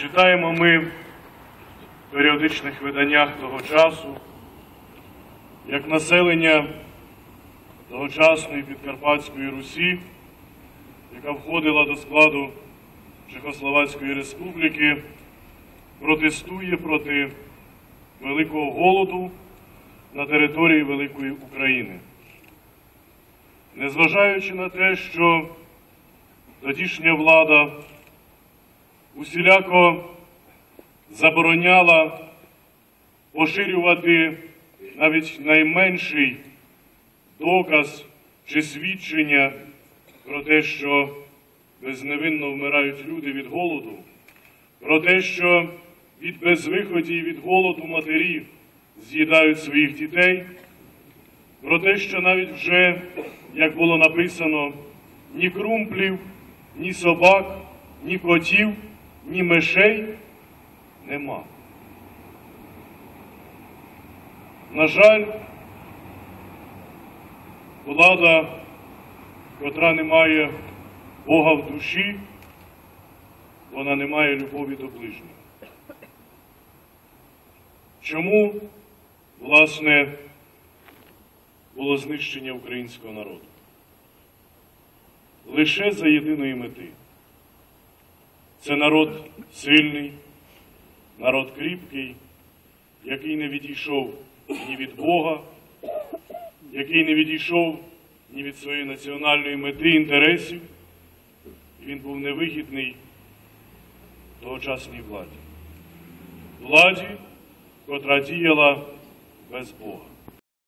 Читаємо ми в періодичних виданнях того часу, як населення тогочасної Підкарпатської Русі, яка входила до складу Чехословацької Республіки, протестує проти великого голоду на території Великої України. Незважаючи на те, що тодішня влада усіляко забороняла поширювати навіть найменший доказ чи свідчення про те, що безневинно вмирають люди від голоду, про те, що від безвиході і від голоду матері з'їдають своїх дітей, про те, що навіть вже, як було написано, ні крумплів, ні собак, ні котів, ні мишей нема. На жаль, влада, котра не має Бога в душі, вона не має любові до ближнього. Чому, власне, було знищення українського народу? Лише за єдиної мети. Це народ сильний, народ кріпкий, який не відійшов ні від Бога, який не відійшов ні від своєї національної мети, інтересів. Він був невигідний тогочасній владі. Владі, котра діяла без Бога.